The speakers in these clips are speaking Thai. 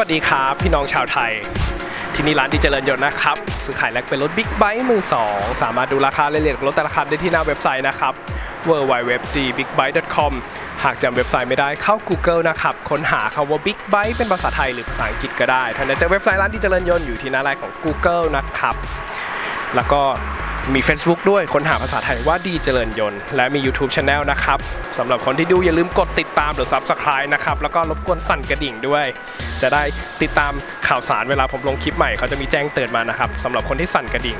วัสดีครับพี่น้องชาวไทย ที่นี่ร้านดีเจริญยนต์นะครับซื้อขายแลกเป็นรถบิ๊กไบค์มือ2สามารถดูราคารายละเอียดของรถแต่ละคันได้ที่หน้าเว็บไซต์นะครับ w w w d b i g b i k e c o m หากจำเว็บไซต์ไม่ได้เข้า Google นะครับ ค้นหาคำว่า Big Bike เป็นภาษาไทยหรือภาษาอังกฤษก็ได้ท่านจะเจอเว็บไซต์ร้านดีเจริญยนต์อยู่ที่หน้าแรกของ Google นะครับ แล้วก็ มี Facebook ด้วยค้นหาภาษาไทยว่าดีเจริญยนต์ และมี YouTube Channel นะครับสำหรับคนที่ดูอย่าลืมกดติดตามหรือ Subscribe นะครับ แล้วก็รบกวนสั่นกระดิ่งด้วย จะได้ติดตามข่าวสารเวลาผมลงคลิปใหม่เขาจะมีแจ้งเตือนมานะครับสำหรับคนที่สั่นกระดิ่ง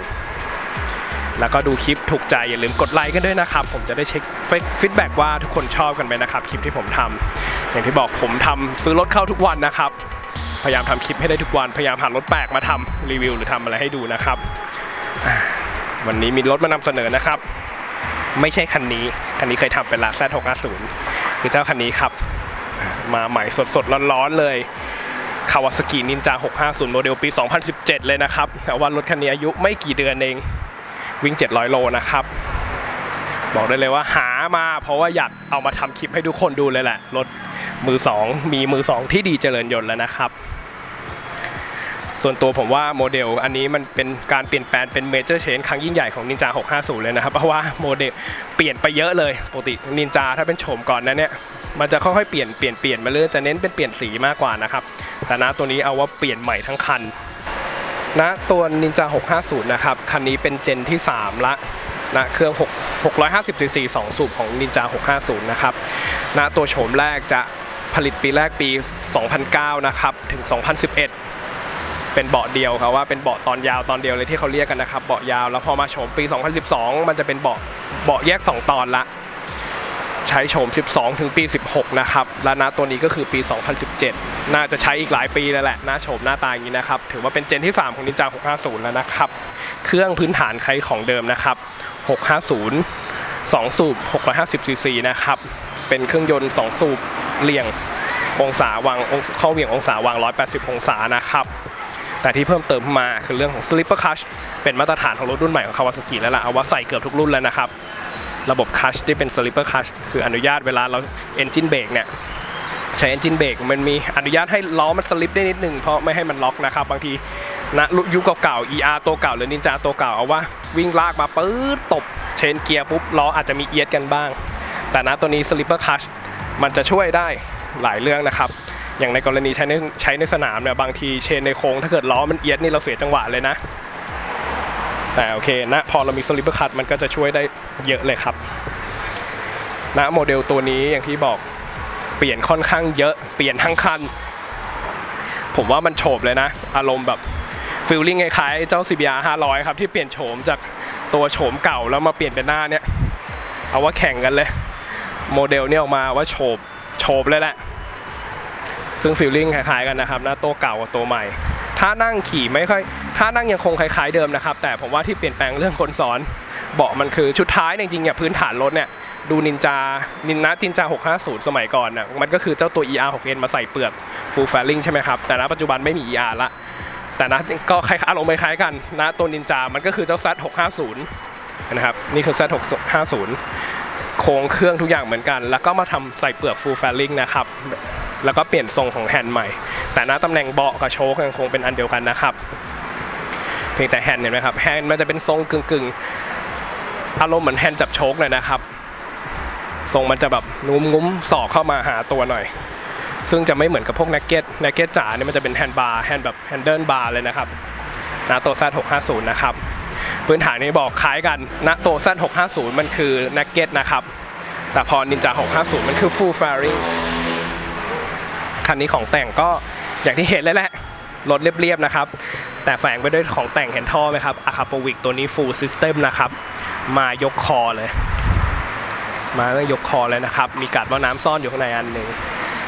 แล้วก็ดูคลิปถูกใจอย่าลืมกดไลค์กันด้วยนะครับ ผมจะได้เช็คฟีดแบ็กว่าทุกคนชอบกันไหมนะครับคลิปที่ผมทำอย่างที่บอกผมทำซื้อรถเข้าทุกวันนะครับพยายามทำคลิปให้ได้ทุกวันพยายามหารถแปลกมาทำรีวิวหรือทำอะไรให้ดูนะครับ วันนี้มีรถมานำเสนอนะครับ ไม่ใช่คันนี้ คันนี้เคยทำเป็นลาแซด650คือเจ้าคันนี้ครับ มาใหม่สดๆร้อนๆเลยคาวาสกินินจา650 โมเดลปี 2017 เลยนะครับ แต่ว่ารถคันนี้อายุไม่กี่เดือนเอง วิ่ง 700 โลนะครับ บอกได้เลยว่าหามาเพราะว่าอยากเอามาทำคลิปให้ทุกคนดูเลยแหละ รถมือ 2 มีมือ 2 ที่ดีเจริญยนต์แล้วนะครับ ส่วนตัวผมว่าโมเดลอันนี้มันเป็นการเปลี่ยนแปลงเป็นเมเจอร์เชนครั้งยิ่งใหญ่ของนินจา650 เลยนะครับ เพราะว่าโมเดลเปลี่ยนไปเยอะเลยปกตินินจาถ้าเป็นโฉมก่อนนั้นเนี่ยมันจะค่อยๆเปลี่ยนเปลี่ยนเปลี่ยนมาเรื่อยจะเน้นเป็นเปลี่ยนสีมากกว่านะครับ แต่ณตัวนี้เอาว่าเปลี่ยนใหม่ทั้งคันณตัวนินจา650 นะครับ คันนี้เป็นเจนที่ 3 ละนะเครื่อง6 650 cc 2 สูบของนินจา650 นะครับณตัวโฉมแรกจะผลิตปีแรกปี 2009 นะครับ ถึง 2011 เป็นเบาะเดียวครับว่าเป็นเบาะตอนยาวตอนเดียวเลยที่เขาเรียกกันนะครับเบาะยาวแล้วพอมาโฉมปี 2012 มันจะเป็นเบาะเบาะแยก 2 ตอนละใช้โฉม 12 ถึงปี 16 นะครับ และณตัวนี้ก็คือปี 2017 น่าจะใช้อีกหลายปีแล้วแหละหน้าโฉมหน้าตาอย่างนี้นะครับ ถือว่าเป็นเจนที่ 3 ของนินจา 650 แล้วนะครับ เครื่องพื้นฐานใช้ของเดิมนะครับ 650 2 สูบ 650 ซีซีนะครับ เป็นเครื่องยนต์ 2 สูบเลี่ยงองศาวางองข้อเหวี่ยงองศาวาง 180 องศานะครับ แต่ที่เพิ่มเติมมาคือเรื่องของ slipper clutch เป็นมาตรฐานของรถรุ่นใหม่ของคาวาซากิแล้วล่ะเอาว่าใส่เกือบทุกรุ่นแล้วนะครับ ระบบคลัชที่เป็น slipper clutch คืออนุญาตเวลาเรา engine brake เนี่ยใช้ engine brake มันมีอนุญาตให้ล้อมันสลิปได้นิดหนึ่งเพราะไม่ให้มันล็อกนะครับ บางทีณยุคเก่าๆ ER ตัวเก่าหรือ Ninja ตัวเก่าเอาว่าวิ่งลากมาปื๊ดตบเชนเกียร์ปุ๊บล้ออาจจะมีเอียดกันบ้าง แต่ณตัวนี้ slipper clutch มันจะช่วยได้หลายเรื่องนะครับ อย่างในกรณีใช้ในใช้ในสนามเนี่ยบางทีเชนในโค้งถ้าเกิดล้อมันเอียดนี่เราเสียจังหวะเลยนะ แต่โอเคนะพอเรามี slipper clutch มันก็จะช่วยได้เยอะเลยครับณโมเดลตัวนี้อย่างที่บอกเปลี่ยนค่อนข้างเยอะเปลี่ยนทั้งคัน ผมว่ามันโฉบเลยนะ อารมณ์แบบฟิลลิ่งคล้ายๆเจ้า CBR 500 ครับ ที่เปลี่ยนโฉมจากตัวโฉมเก่าแล้วมาเปลี่ยนเป็นหน้าเนี่ย เอาว่าแข่งกันเลย โมเดลเนี่ยออกมาว่าโฉบโฉบเลยแหละ ซึ่งฟิลลิ่งคล้ายๆกันนะครับนะตัวเก่ากับตัวใหม่ ถ้านั่งขี่ไม่ค่อยถ้านั่งยังคงคล้ายๆเดิมนะครับ แต่ผมว่าที่เปลี่ยนแปลงเรื่องคนซ้อนเบาะมันคือชุดท้ายจริงๆเนี่ยพื้นฐานรถเนี่ยดูนินจา นินนะจินจา 650 สมัยก่อนน่ะมันก็คือเจ้าตัว ER 6N มาใส่เปลือก full fairing ใช่ไหมครับ แต่ณปัจจุบันไม่มี ER ละ แต่นะก็คล้ายๆอารมณ์คล้ายกันนะตัวนินจา มันก็คือเจ้า Z 650นะครับ นี่คือ Z 650โครงเครื่องทุกอย่างเหมือนกัน แล้วก็มาทำใส่เปลือก full fairing นะครับ แล้วก็เปลี่ยนทรงของแฮนด์ใหม่ แต่หน้าตำแหน่งเบาะกับโชคยังคงเป็นอันเดียวกันนะครับเพียงแต่แฮนด์เห็นไหมครับแฮนด์มันจะเป็นทรงกึ่งๆอารมณ์เหมือนแฮนด์จับโชคเลยนะครับทรงมันจะแบบงุ้มงุ้มๆสอกเข้ามาหาตัวหน่อย ซึ่งจะไม่เหมือนกับพวกนักเก็ตนักเก็ตจ๋าเนี่ยมันจะเป็นแฮนด์บาร์แฮนด์แบบแฮนเดิลบาร์เลยนะครับนะตัว Z 650 นะครับพื้นฐานนี้บอกคล้ายกันนะตัว Z 650 มันคือนักเก็ตนะครับแต่พอ Ninja 650 มันคือ full fairing คันนี้ของแต่งก็อย่างที่เห็นเลยแหละรถเรียบๆนะครับ แต่แฝงไปด้วยของแต่งเห็นท่อไหมครับอะคาโปวิกตัวนี้ full system นะครับ มายกคอเลย มาก็ยกคอเลยนะครับ มีกัดว่าน้ำซ่อนอยู่ข้างในอันหนึ่ง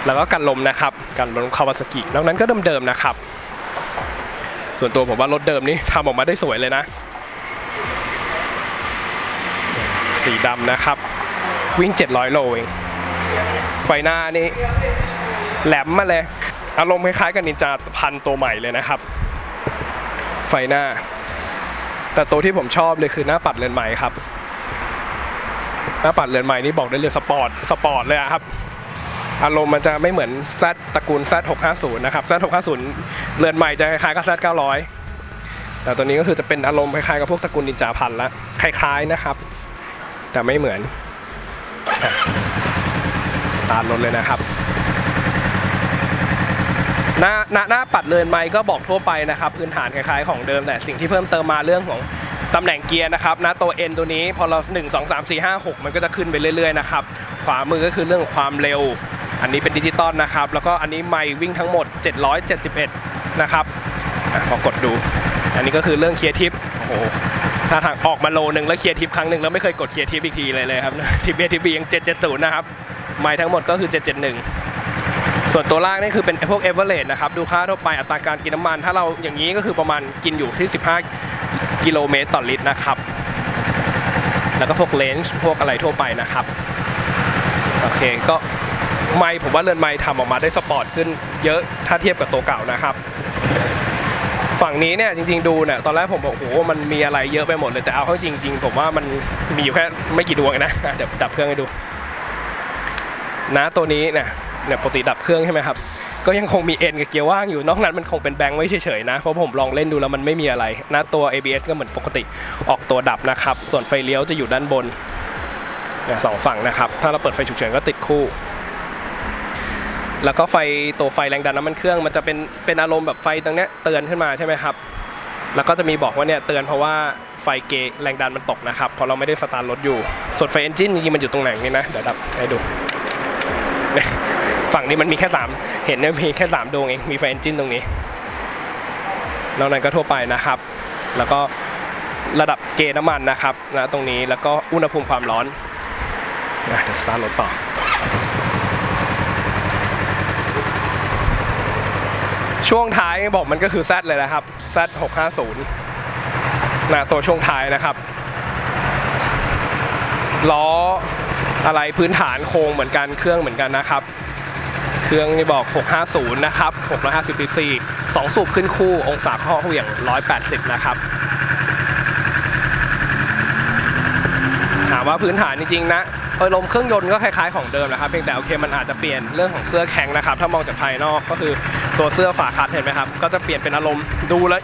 แล้วก็กันลมนะครับกันลมคาวาซากินอกนั้นก็เดิมๆนะครับ ส่วนตัวผมว่ารถเดิมนี้ทำออกมาได้สวยเลยนะ สีดำนะครับ วิ่ง 700 โลเองไฟหน้านี่ แหลมมาเลย อารมณ์คล้ายๆกับนินจาพันตัวใหม่เลยนะครับ ไฟหน้า แต่ตัวที่ผมชอบเลยคือหน้าปัดเรือนใหม่ครับ หน้าปัดเรือนใหม่นี่บอกได้เลยสปอร์ตสปอร์ตเลยครับ อารมณ์มันจะไม่เหมือน Z ตระกูล Z 650นย์นะครับ Z 650เรือนย์เลนใหม่จะคล้ายๆกับ Z 900แต่ตัวนี้ก็คือจะเป็นอารมณ์คล้ายๆกับพวกตระกูลนินจาพันละคล้ายๆนะครับ แต่ไม่เหมือนตามรถเลยนะครับ หน้าหน้าหน้าปัดเรือนไม้ก็บอกทั่วไปนะครับพื้นฐานคล้ายๆของเดิมแต่สิ่งที่เพิ่มเติมมาเรื่องของตำแหน่งเกียร์นะครับหน้าตัว N ตัวนี้พอเรา 1 2 3 4 5 6 มันก็จะขึ้นไปเรื่อยๆนะครับขวามือก็คือเรื่องความเร็ว อันนี้เป็นดิจิตอลนะครับ แล้วก็อันนี้ไมล์วิ่งทั้งหมด 771 นะครับพอกดดู อันนี้ก็คือเรื่องเคลียร์ทิปโอ้โหถ้าทางออกมาโลนึงแล้วเคลียร์ทิปครั้งหนึ่งแล้วไม่เคยกดเคลียร์ทิปอีกทีเลยเลยครับทิปเอทิปยัง770 นะครับไมล์ทั้งหมดก็คือ 771 ส่วนตัวล่างนี่คือเป็นพวกเอเวอเรสนะครับ ดูค่าทั่วไปอัตราการกินน้ำมัน ถ้าเราอย่างนี้ก็คือประมาณกินอยู่ที่ 15 กิโลเมตรต่อลิตรนะครับ แล้วก็พวกเลนจ์พวกอะไรทั่วไปนะครับ โอเคก็ไม่ผมว่าเรือนไม้ทำออกมาได้สปอร์ตขึ้นเยอะถ้าเทียบกับตัวเก่านะครับ ฝั่งนี้เนี่ยจริง ๆดูเนี่ยตอนแรกผมบอกโอ้โหมันมีอะไรเยอะไปหมดเลยแต่เอาเข้าจริง ๆ ผมว่ามันมีอยู่แค่ไม่กี่ดวงนะเดี๋ยวดับเครื่องให้ดู นะตัวนี้เนี่ย เนี่ยปกติดับเครื่องใช่ไหมครับก็ยังคงมีเอ็นกับเกียร์ว่างอยู่นอกนั้นมันคงเป็นแบงค์ไว้เฉยๆนะเพราะผมลองเล่นดูแล้วมันไม่มีอะไรนะตัว ABS ก็เหมือนปกติออกตัวดับนะครับ ส่วนไฟเลี้ยวจะอยู่ด้านบนเนี่ยสองฝั่งนะครับ ถ้าเราเปิดไฟฉุกเฉินก็ติดคู่ แล้วก็ไฟตัวไฟแรงดันน้ำมันเครื่องมันจะเป็นเป็นอารมณ์แบบไฟตรงเนี้ยเตือนขึ้นมาใช่ไหมครับ แล้วก็จะมีบอกว่าเนี่ยเตือนเพราะว่าไฟเกแรงดันมันตกนะครับเพราะเราไม่ได้สตาร์ทรถอยู่ส่วนไฟเอนจินจริงๆมันอยู่ตรงไหนนี่นะเดี๋ยวดับให้ดู ฝั่งนี้มันมีแค่ 3 เห็นเนี่ยมีแค่ 3 ดวงเอง มีไฟเอนจินตรงนี้ นอกนั้นก็ทั่วไปนะครับ แล้วก็ระดับเกณฑ์น้ำมันนะครับนะตรงนี้ แล้วก็อุณหภูมิความร้อนนะเดี๋ยวสตาร์ทรถต่อช่วงท้ายบอกมันก็คือ Z เลยนะครับ Z 650นะตัวช่วงท้ายนะครับ ล้ออะไรพื้นฐานโครงเหมือนกันเครื่องเหมือนกันนะครับ ครื่องนี่บอก 650 นะครับ 650 cc 2 สูบขึ้นคู่ องศาข้อเหวี่ยง 180 นะครับ ถามว่าพื้นฐานจริงๆ นะเออลมเครื่องยนต์ก็คล้ายๆของเดิมนะครับ เพียงแต่โอเคมันอาจจะเปลี่ยนเรื่องของเสื้อแข็งนะครับ ถ้ามองจากภายนอกก็คือตัวเสื้อฝาคัดเห็นไหมครับ ก็จะเปลี่ยนเป็นอารมณ์ดูแล้ว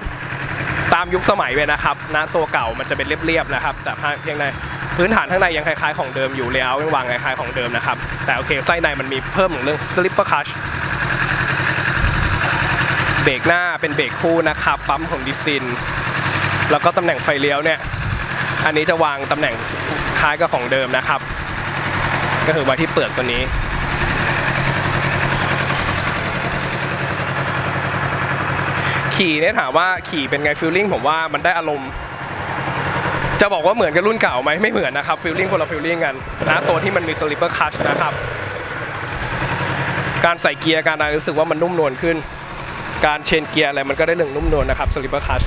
ตามยุคสมัยไปนะครับนะตัวเก่ามันจะเป็นเรียบๆนะครับ แต่เพียงใน พื้นฐานข้างในยังคล้ายๆของเดิมอยู่เลเยอร์ยังวางคล้ายๆของเดิมนะครับ แต่โอเคไส้ในมันมีเพิ่มเรื่อง slipper clutch เบรกหน้าเป็นเบรกคู่นะครับปั๊มของดิซิน แล้วก็ตำแหน่งไฟเลี้ยวเนี่ย อันนี้จะวางตำแหน่งคล้ายกับของเดิมนะครับ ก็คือไว้ที่เปลือกตัวนี้ขี่เนี่ยถามว่าขี่เป็นไงฟิลลิ่งผมว่ามันได้อารมณ์ จะบอกว่าเหมือนกับรุ่นเก่าไหมไม่เหมือนนะครับฟิลลิ่งคนละฟิลลิ่งกันนะตัวที่มันมีสลิปเปอร์คัชนะครับ การใส่เกียร์การอะไรรู้สึกว่ามันนุ่มนวลขึ้น การเชนเกียร์อะไรมันก็ได้เรื่องนุ่มนวลนะครับสลิปเปอร์คัช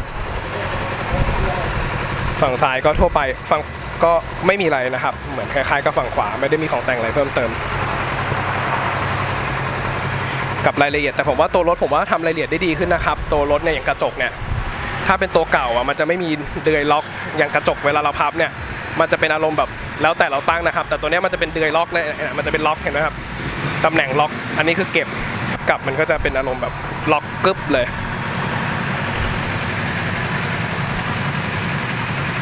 ฝั่งซ้ายก็ทั่วไปฝั่งก็ไม่มีอะไรนะครับ เหมือนคล้ายๆกับฝั่งขวาไม่ได้มีของแต่งอะไรเพิ่มเติม กับรายละเอียดแต่ผมว่าตัวรถผมว่าทำรายละเอียดได้ดีขึ้นนะครับ ตัวรถเนี่ยอย่างกระจกเนี่ยถ้าเป็นตัวเก่าอะมันจะไม่มีเดือยล็อก อย่างกระจกเวลาเราพับเนี่ยมันจะเป็นอารมณ์แบบแล้วแต่เราตั้งนะครับ แต่ตัวเนี้ยมันจะเป็นเดือยล็อกเลยเนี่ยมันจะเป็นล็อกเห็นไหมครับตำแหน่งล็อก อันนี้คือเก็บกลับมันก็จะเป็นอารมณ์แบบล็อกกึ๊บเลย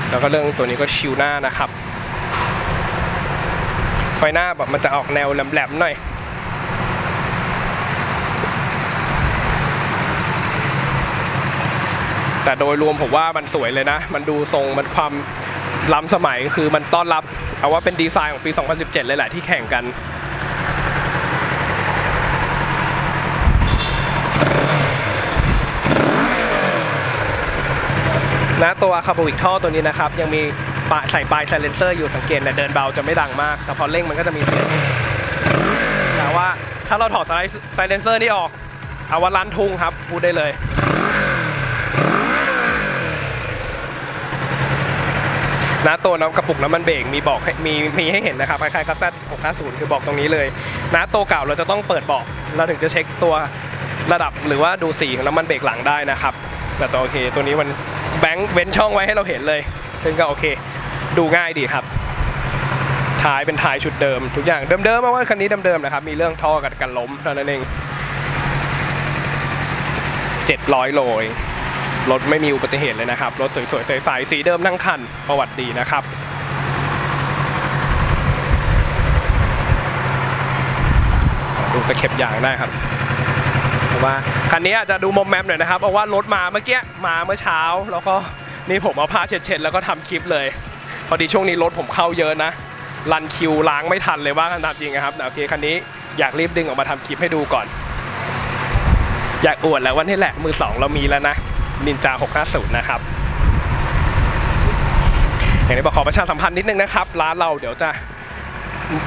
แล้วก็เรื่องตัวนี้ก็ชิวหน้านะครับ ไฟหน้าแบบมันจะออกแนวแหลมๆหน่อย แต่โดยรวมผมว่ามันสวยเลยนะ มันดูทรงมันความล้ำสมัยคือมันต้อนรับ เอาว่าเป็นดีไซน์ของปี 2017 เลยแหละที่แข่งกันนะตัวคาร์บวิกท่อตัวนี้นะครับ ยังมีปะใส่ปลายไซเลนเซอร์อยู่สังเกตแต่เดินเบาจะไม่ดังมาก แต่พอเร่งมันก็จะมีเสียงแต่ว่าถ้าเราถอดไซเลนเซอร์นี่ออก เอาว่าลันทุ่งครับ พูดได้เลย นะตัวน้ำกระปุกน้ำมันเบรกมีบอกมีมีให้เห็นนะครับคล้ายๆกับ Z650 คือบอกตรงนี้เลยนะตัวเก่าเราจะต้องเปิดบอกเราถึงจะเช็คตัวระดับหรือว่าดูสีของน้ำมันเบรกหลังได้นะครับแต่ตัวโอเค ตัวนี้มันแบงค์เว้นช่องไว้ให้เราเห็นเลยซึ่งก็โอเค ดูง่ายดีครับท้ายเป็นท้ายชุดเดิม ทุกอย่างเดิมๆมาว่าคันนี้เดิมๆนะครับ มีเรื่องท่อกับกันล้มเท่านั้นเอง700 โลเอง รถไม่มีอุบัติเหตุเลยนะครับ รถสวยๆใสๆสีเดิมทั้งคัน ประวัติดีนะครับดูตะเข็บยางได้ครับเพราะว่าคันนี้อาจจะดูมอมแมมหน่อยนะครับเพราะว่ารถมาเมื่อกี้มาเมื่อเช้า แล้วก็นี่ผมเอาผ้าเช็ดๆแล้วก็ทำคลิปเลย พอดีช่วงนี้รถผมเข้าเยอะนะรันคิวล้างไม่ทันเลยว่ากันตามจริงนะครับโอเคคันนี้อยากรีบดึงออกมาทำคลิปให้ดูก่อน อยากอวดแล้วว่านี่แหละมือสองเรามีแล้วนะ นินจา 650 นะครับอย่างที่บอกขอประชาสัมพันธ์นิดนึงนะครับ ร้านเราเดี๋ยวจะ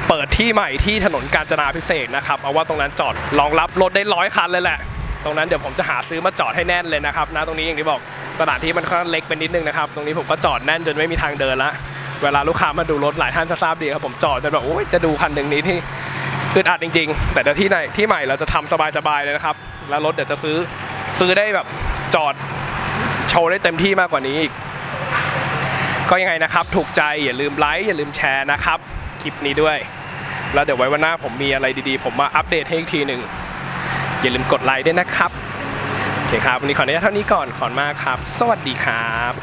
เปิดที่ใหม่ที่ถนนกาญจนาพิเศษนะครับเอาว่าตรงนั้นจอดรองรับรถได้ร้อยคันเลยแหละ ตรงนั้นเดี๋ยวผมจะหาซื้อมาจอดให้แน่นเลยนะครับนะตรงนี้อย่างที่บอกสถานที่มันค่อนข้างเล็กไปนิดนึงนะครับ ตรงนี้ผมก็จอดแน่นจนไม่มีทางเดินละเวลาลูกค้ามาดูรถหลายท่านจะทราบดีครับผมจอดจนแบบโอ้ยจะดูคันหนึ่งนี้ที่อึดอัดจริง ๆ แต่ที่ไหนที่ใหม่เราจะทำสบายๆเลยนะครับ แล้วรถเดี๋ยวจะซื้อซื้อได้แบบจอด โชว์ได้เต็มที่มากกว่านี้อีก ก็ยังไงนะครับ ถูกใจอย่าลืมไลค์อย่าลืมแชร์นะครับ คลิปนี้ด้วย แล้วเดี๋ยวไว้วันหน้าผมมีอะไรดีๆ ผมมาอัปเดตให้อีกทีหนึ่งอย่าลืมกดไลค์ด้วยนะครับโอเคครับวันนี้ขออนุญาตเท่านี้ก่อนขอบคุณมากครับ สวัสดีครับ